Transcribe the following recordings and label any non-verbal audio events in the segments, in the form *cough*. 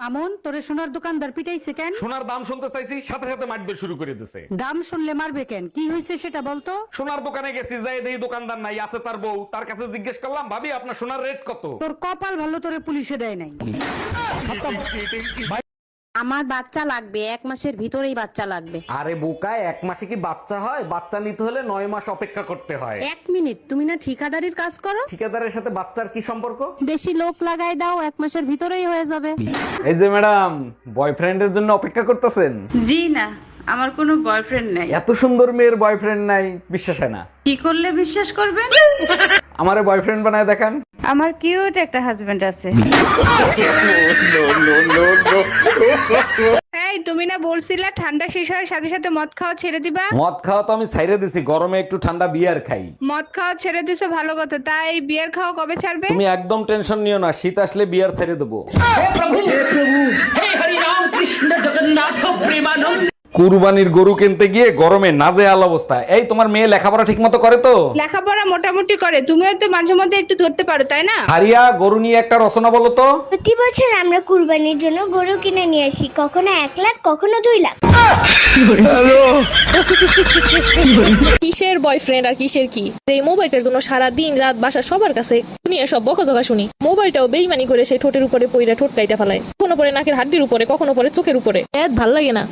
মামুন তোরে সোনার দোকানদার পিটাইছে কেন? সোনার দাম শুনতে চাইছি সাথে সাথে মাটবে শুরু করে দিছে। দাম শুনলে মারবে কেন? কি হয়েছে সেটা বলতো? সোনার দোকানে গেছি যাই দেই দোকানদার নাই আছে তার বউ। তার কাছে জিজ্ঞেস করলাম ভাবি আপনার সোনার রেট কত? তোর কপাল ভালো তোরে পুলিশে দেয় নাই। আমার বাচ্চা লাগবে এক মাসের ভিতরেই বাচ্চা লাগবে। আরে বোকায় এক মাসে কি বাচ্চা হয়? বাচ্চা নিতে হলে নয় মাস অপেক্ষা করতে হয়। এক মিনিট তুমি না ঠিকাদারির কাজ করো? ঠিকাদারের সাথে বাচ্চার কি সম্পর্ক? বেশি লোক লাগাই দাও এক মাসের ভিতরেই হয়ে যাবে। এই যে ম্যাডাম বয়ফ্রেন্ডের জন্য অপেক্ষা করতেছেন? জি না আমার কোনো বয়ফ্রেন্ড নাই। এত সুন্দর মেয়ের বয়ফ্রেন্ড নাই বিশ্বাস হয় না। কি করলে বিশ্বাস করবেন? আমারে বয়ফ্রেন্ড বানায় দেখান। আমার কিউট একটা হাজবেন্ড আছে। *laughs* এই তুমি না বলছিলা ঠান্ডা শেষ হওয়ার সাথে সাথে মদ খাওয়া ছেড়ে দিবা? মদ খাওয়া তো আমি ছাইরে দিছি গরমে একটু ঠান্ডা বিয়ার খাই। মদ খাওয়া ছেড়ে দিছো ভালো কথা তাই বিয়ার খাওয়া কবে ছাড়বে? তুমি একদম টেনশন নিও না শীত আসলে বিয়ার ছেড়ে দেবো। কুরবানির গরু কিনতে গিয়ে গরমে নাজেহাল অবস্থা। এই তোমার মেয়ে লেখাপড়া ঠিক মতো করে তো? লেখাপড়া মোটামুটি করে। তুমিও তো মাঝে মধ্যে একটু ধরতে পারো তাই না? হারিয়া গরু নিয়ে একটা রচনা বলো তো। প্রতি বছর আমরা কুরবানির জন্য গরু কিনে নিয়ে আসি। কখনো এক লাখ কখনো দুই লাখ। কিসের বয়ফ্রেন্ড আর কিসের কি? এই মোবাইলটার জন্য সারা দিন রাত বাসা সবার কাছে দুনিয়া সব বকজকা শুনি। মোবাইলটাও বেইমানি করে সেই ঠোঁটের উপরে পইরা ঠোঁট কাইটা ফেলায়। কখনো পরে নাকের হাড্ডির উপরে কখনো পরে চোখের উপরে। এত ভালো লাগে না।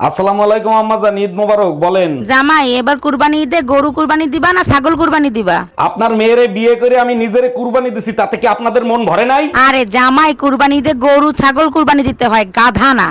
আসসালামু আলাইকুম আম্মা জান ঈদ মোবারক বলেন। জামাই এবার কুরবানি ঈদে গরু কুরবানি দিবা না ছাগল কুরবানি দিবা? আপনার মেয়েরে বিয়ে করে আমি নিজেরে কুরবানি দিছি তাতে কি আপনাদের মন ভরে নাই? আরে জামাই কুরবানি ঈদে গরু ছাগল কুরবানি দিতে হয় গাধা না।